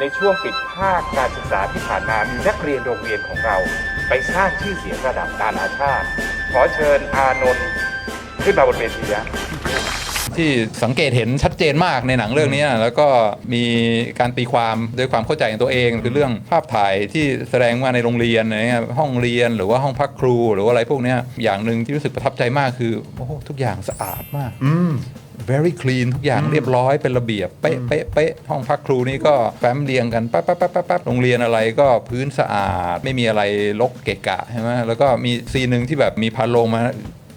ในช่วงปิดภาคการศึกษาที่ผ่านมามีนักเรียนโรงเรียนของเรา ไปสร้างชื่อเสียงระดับนานาชาติ ขอเชิญอานนท์ขึ้นมาบนเวทีนะ ที่สังเกตเห็นชัดเจนมากในหนังเรื่องนี้แล้วก็มีการตีความด้วยความเข้าใจของตัวเอง คือเรื่องภาพถ่ายที่แสดงมาในโรงเรียนอะไรเงี้ยห้องเรียนหรือว่าห้องพักครู หรือว่าอะไรพวกเนี้ยอย่างหนึ่งที่รู้สึกประทับใจมากคือโอ้โหทุกอย่างสะอาดมากอืม very clean ทุกอย่างเรียบร้อยเป็นระเบียบ เป๊ะเป๊ะเป๊ะห้องพักครูนี่ก็แฟ้มเรียงกันปั๊บปั๊บปั๊บปั๊บปั๊บโรงเรียนอะไรก็พื้นสะอาด ไม่มีอะไรรกเกะกะใช่ไหมแล้วก็มีซีนหนึ่งที่แบบมีพาโลงมา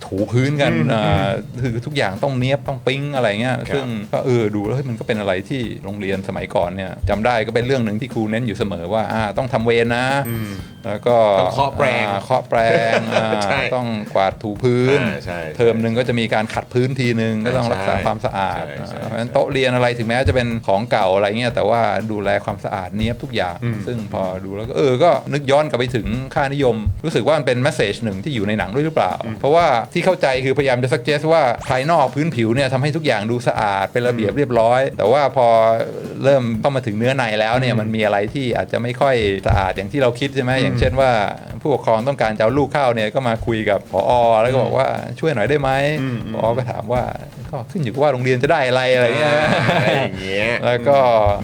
ถูพื้นกันอืมอ่าคือทุกอย่างต้องเนี้ยบต้องปิ๊งอะไรเงี้ยครับซึ่งก็เออดูแล้วเฮ้ยมันก็เป็นอะไรที่โรงเรียนสมัยก่อนเนี่ยจำได้ก็เป็นเรื่องหนึ่งที่ครูเน้นอยู่เสมอว่าอ่าต้องทำเวรนะอืมแล้วก็ต้องเคาะแปรงอ่าเคาะแปรงอ่าใช่ต้องกวาดถูพื้นอ่าใช่เทอมหนึ่งก็จะมีการขัดพื้นทีหนึ่งก็ต้องรักษาใช่ความสะอาดใช่ใช่เพราะฉะนั้นโต๊ะเรียนอะไรถึงแม้จะเป็นของเก่าอะไรเงี้ยแต่ว่าดูแลความสะอาดเนี้ยบทุกอย่างอืมซึ่งพอดูแล้วก็เออก็นึกย้อนกลับไปถึงค่านิยม รู้สึกว่ามันเป็นแมสเซจหนึ่งที่อยู่ในหนังด้วยหรือเปล่า เพราะว่าที่เข้าใจคือพยายามจะ suggest ว่าภายนอกพื้นผิวเนี่ยทำให้ทุกอย่างดูสะอาดเป็นระเบียบเรียบร้อย แต่ว่าพอเริ่มเข้ามาถึงเนื้อในแล้วเนี่ยมันมีอะไรที่อาจจะไม่ค่อยสะอาดอย่างที่เราคิดใช่ไหมอย่างเช่นว่า ผู้ปกครองต้องการจะเอาลูกเข้าเนี่ยก็มาคุยกับผอแล้วก็บอกว่าช่วยหน่อยได้ไหมอืมผอก็ถามว่าก็ขึ้นอยู่กับว่าโรงเรียนจะได้อะไรอะไรเงี้ยอะไรอย่างเงี้ยแล้วก็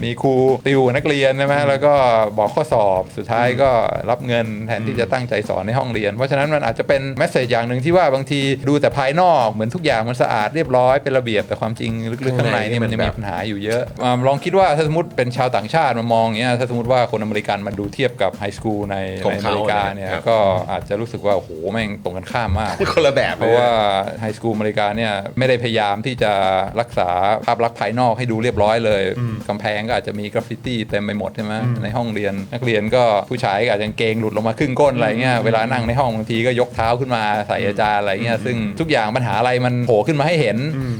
มีครูติวกับนักเรียนใช่ไหมแล้วก็บอกข้อสอบสุดท้ายก็รับเงินแทนที่จะตั้งใจสอนในห้องเรียน เพราะฉะนั้นมันอาจจะเป็นแมสเซจอย่างหนึ่งที่ว่าบางทีดูแต่ภายนอกเหมือนทุกอย่างมันสะอาดเรียบร้อยเป็นระเบียบแต่ความจริงลึกๆข้างในนี่มันยังมีปัญหาอยู่เยอะอ่าลองคิดว่าถ้าสมมติเป็นชาวต่างชาติมามองอย่างเงี้ยถ้าสมมติว่าคนอเมริกันมาดูเทียบกับไฮสคูลในของในอเขาเมริกาเนี่ยครับก็อาจจะรู้สึกว่าโอ้โหแม่งตรงกันข้ามมากคนละแบบเพราะว่าไฮสคูลอเมริกาเนี่ยไม่ได้พยายามที่จะรักษาภาพลักษณ์ภายนอกให้ดูเรียบร้อยเลยกำแพงก็อาจจะมีกราฟฟิตี้เต็มไปหมดใช่ไหมในห้องเรียนนักเรียนก็ผู้ชายก็อาจจะกางเกงหลุดลงมาครึ่งก้นอะไรเงี้ยเวลานั่งในห้องบางทีก็ยกเท้าขึ้นมาใส่อาจารย์อะไรเงี้ยซึ่งทุกอย่างปัญหาอะไรมันโผล่ขึ้นมาให้เห็น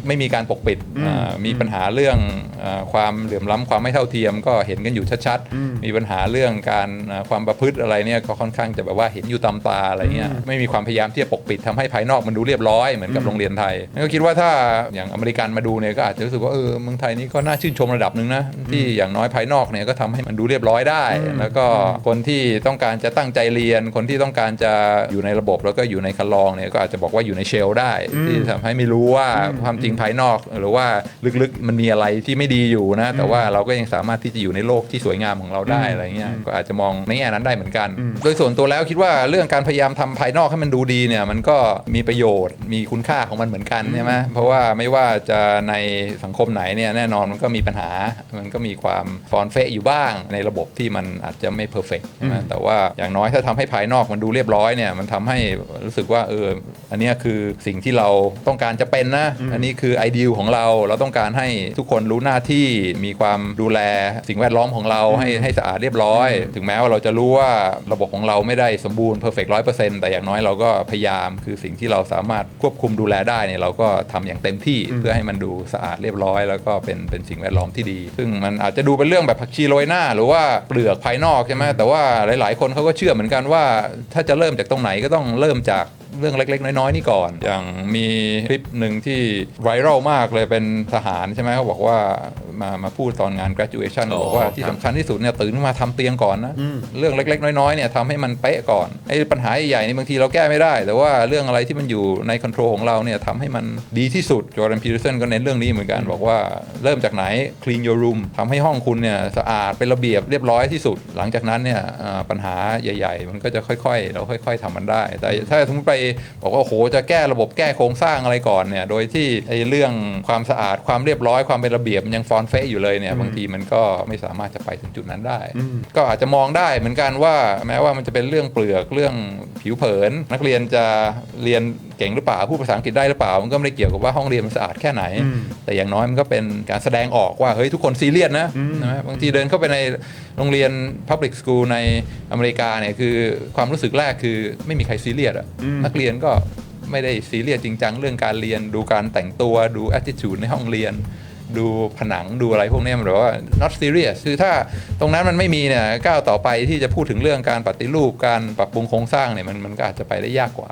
ไม่มีการปกปิดอ่ามีปัญหาเรื่องอ่าความเหลื่อมล้ำความไม่เท่าเทียมก็เห็นกันอยู่ชัดๆ มีปัญหาเรื่องการอ่าความประพฤติอะไรเนี่ยก็ค่อนข้างจะแบบว่าเห็นอยู่ตามตาอะไรเงี้ยไม่มีความพยายามที่จะปกปิดทำให้ภายนอกมันดูเรียบร้อยเหมือนกับโรงเรียนไทยนั่นก็คิดว่าถ้าอย่างอเมริกันมาดูเนี่ยก็อาจจะรู้สึกว่าเออเมืองไทยนี่ก็น่าชื่นชมระดับหนึ่งนะที่อย่างน้อยภายนอกเนี่ยก็ทำให้มันดูเรียบร้อยได้ แล้วก็คนที่ต้องการจะตั้งใจเรียน คนที่ต้องการจะอยู่ในระบบแล้วก็อยู่ในคันลองเนี่ยก็อาจจะบอกว่าอยู่ในเชลได้ ที่ทำให้ไม่รู้ว่าความจริงภายนอก หรือว่าลึกๆมันมีอะไรที่ไม่ดีอยู่นะ แต่ว่าเราก็ยังสามารถที่จะอยู่ในโลกที่สวยงามของเราได้อะไรเงี้ยก็อาจจะมองในแง่นั้นได้เหมือนกัน โดยส่วนตัวแล้วคิดว่าเรื่องการพยายามทำภายนอกให้มันดูดีเนี่ยมันก็มีประโยชน์มีคุณค่าของมันเหมือนกันใช่ไหมเพราะว่าไม่ว่าจะในสังคมไหนเนี่ยแน่นอนมันก็มีปัญหา มันก็มีความฟอนเฟะอยู่บ้างในระบบที่มันอาจจะไม่เพอร์เฟกใช่ไหมแต่ว่าอย่างน้อยถ้าทำให้ภายนอกมันดูเรียบร้อยเนี่ยมันทำให้รู้สึกว่าเอออันเนี้ยคือสิ่งที่เราต้องการจะเป็นนะ อันนี้คือไอเดียของเราเราต้องการให้ทุกคนรู้หน้าที่มีความดูแลสิ่งแวดล้อมของเราให้ให้สะอาดเรียบร้อย ถึงแม้ว่าเราจะรู้ว่าระบบของเราไม่ได้สมบูรณ์เพอร์เฟกร้อยเปอร์เซ็นต์แต่อย่างน้อยเราก็พยายามคือสิ่งที่เราสามารถควบคุมดูแลได้เนี่ยเราก็ทำอย่างเต็มที่เพื่อให้มันดูสะอาดเรียบร้อย แล้วก็เป็นเป็นสิ่งแวดล้อมที่ดี ซึ่งมันอาจจะดูเป็นเรื่องแบบผักชีโรยหน้า หรือว่าเปลือกภายนอกใช่ไหมแต่ว่าหลาย ๆ คนเขาก็เชื่อเหมือนกันว่า ถ้าจะเริ่มจากตรงไหนก็ต้องเริ่มจาก เรื่องเล็ก ๆ น้อย ๆ นี่ก่อน อย่างมีคลิปหนึ่งที่ไวรัลมากเลยเป็นทหารใช่ไหมเขาบอกว่ามามาพูดตอนงาน graduation อ๋อบอกว่าที่ครับสำคัญที่สุดเนี่ยตื่นขึ้นมาทำเตียงก่อนนะ เรื่องเล็ก ๆ น้อย ๆ เนี่ยทำให้มันเป๊ะก่อนไอ้ปัญหาใหญ่ๆนี่บางทีเราแก้ไม่ได้ แต่ว่าเรื่องอะไรที่มันอยู่ในคอนโทรลของเราเนี่ยทำให้มันดีที่สุดจอร์แดนพีเ r อร์สันก็เน้นเรื่องนี้เหมือนกันบอกว่าเริ่มจากไหน clean your room ทำให้ห้องคุณเนี่ยสะอาดเป็นระเบียบเรียบร้อยที่สุด หลังจากนั้นเนี่ยอ่าปัญหาใหญ่ ๆ มันก็จะค่อยๆ เราค่อย ๆทำมันได้ แต่ถ้าสมมติไปบอกว่าโอ้โหจะแก้ระบบแก้โครงสร้างอะไรก่อนเนี่ยโดยที่ไอ้เรื่องความสะอาดความเรียบร้อยความเป็นระเบียบมันยังฟอนเฟะอยู่เลยเนี่ยบางทีมันก็ไม่สามารถจะไปถึงจุดนั้นได้ ก็อาจจะมองได้เหมือนกันว่าแม้ว่ามันจะเป็นเรื่องเปลือกเรื่องผิวเผิน นักเรียนจะเรียน เก่งหรือเปล่าพูดภาษาอังกฤษได้หรือเปล่า มันก็ไม่ได้เกี่ยวกับว่าห้องเรียนมันสะอาดแค่ไหน แต่อย่างน้อยมันก็เป็นการแสดงออกว่าเฮ้ยทุกคนซีเรียสนะใช่ไหมบางทีเดินเข้าไปในโรงเรียน Public School ในอเมริกาเนี่ยคือความรู้สึกแรกคือไม่มีใครซีเรียสอะนักเรียนก็ไม่ได้ซีเรียสจริงจังเรื่องการเรียนดูการแต่งตัวดู attitude ในห้องเรียน ดูผนังดูอะไรพวกเนี้ยมันแบบว่า not serious คือถ้าตรงนั้นมันไม่มีเนี่ยก้าวต่อไปที่จะพูดถึงเรื่องการปฏิรูปการปรับปรุงโครงสร้างเนี่ยมันมันก็อาจจะไปได้ยากกว่า